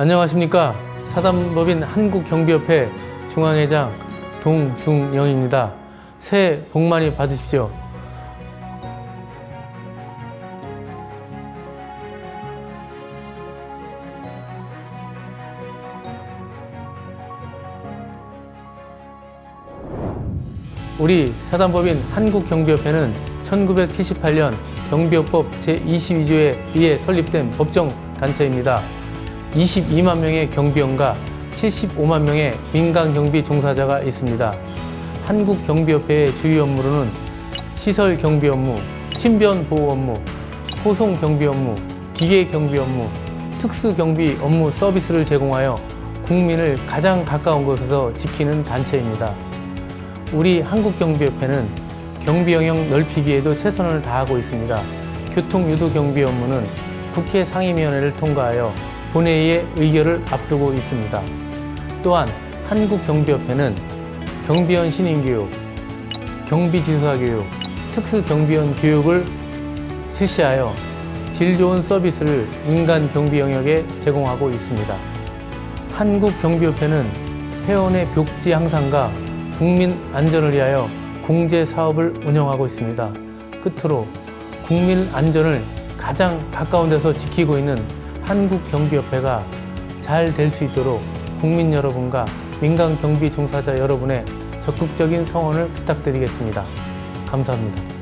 안녕하십니까 사단법인 한국경비협회 중앙회장 동중영입니다. 새해 복 많이 받으십시오. 우리 사단법인 한국경비협회는 1978년 경비업법 제22조에 의해 설립된 법정 단체입니다. 22만 명의 경비원과 75만 명의 민간 경비 종사자가 있습니다. 한국 경비협회의 주요 업무로는 시설 경비 업무, 신변 보호 업무, 호송 경비 업무, 기계 경비 업무, 특수 경비 업무 서비스를 제공하여 국민을 가장 가까운 곳에서 지키는 단체입니다. 우리 한국경비협회는 경비 영역 넓히기에도 최선을 다하고 있습니다. 교통유도 경비 업무는 국회 상임위원회를 통과하여 본회의의 의결을 앞두고 있습니다. 또한 한국경비협회는 경비원 신인교육, 경비지수사교육, 특수경비원 교육을 실시하여 질 좋은 서비스를 민간 경비 영역에 제공하고 있습니다. 한국경비협회는 회원의 복지 향상과 국민 안전을 위하여 공제 사업을 운영하고 있습니다. 끝으로 국민 안전을 가장 가까운 데서 지키고 있는 한국경비협회가 잘 될 수 있도록 국민 여러분과 민간 경비 종사자 여러분의 적극적인 성원을 부탁드리겠습니다. 감사합니다.